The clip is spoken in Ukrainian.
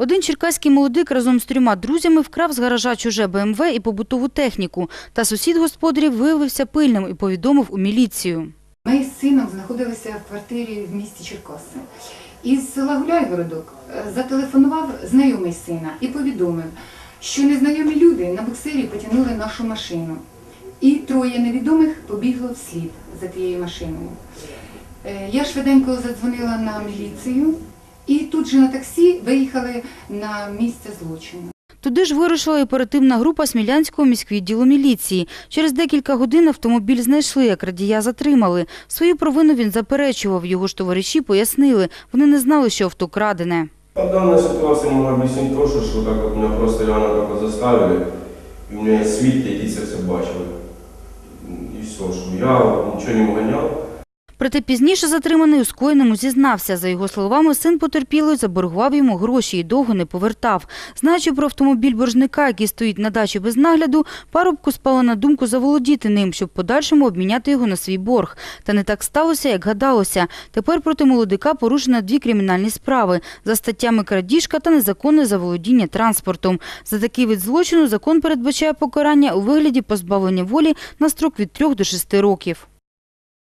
Один черкаський молодик разом з трьома друзями вкрав з гаража чуже БМВ і побутову техніку. Та сусід господарів виявився пильним і повідомив у міліцію. Ми з сином знаходилися в квартирі в місті Черкаси. Із села Гуляйгородок е, зателефонував знайомий сина і повідомив, що незнайомі люди на буксирі потягнули нашу машину. І троє невідомих побігло вслід за тією машиною. Е, Я швиденько задзвонила на міліцію і тут же на таксі виїхали на місце злочину. Туди ж вирушила оперативна група Смілянського міськвідділу міліції. Через декілька годин автомобіль знайшли, а крадія затримали. Свою провину він заперечував. Його ж товариші пояснили. Вони не знали, що авто крадене. А данная ситуация могла объяснить то, что, что так вот меня просто реально так вот заставили, и у меня есть які це все бачили. І все, що я нічого не вганяв. Проте пізніше затриманий у скоєному зізнався. За його словами, син потерпілої заборгував йому гроші і довго не повертав. Знаючи про автомобіль боржника, який стоїть на дачі без нагляду, парубку спало на думку заволодіти ним, щоб подальшому обміняти його на свій борг. Та не так сталося, як гадалося. Тепер проти молодика порушено дві кримінальні справи за статтями крадіжка та незаконне заволодіння транспортом. За такий вид злочину закон передбачає покарання у вигляді позбавлення волі на строк від 3 до 6 років.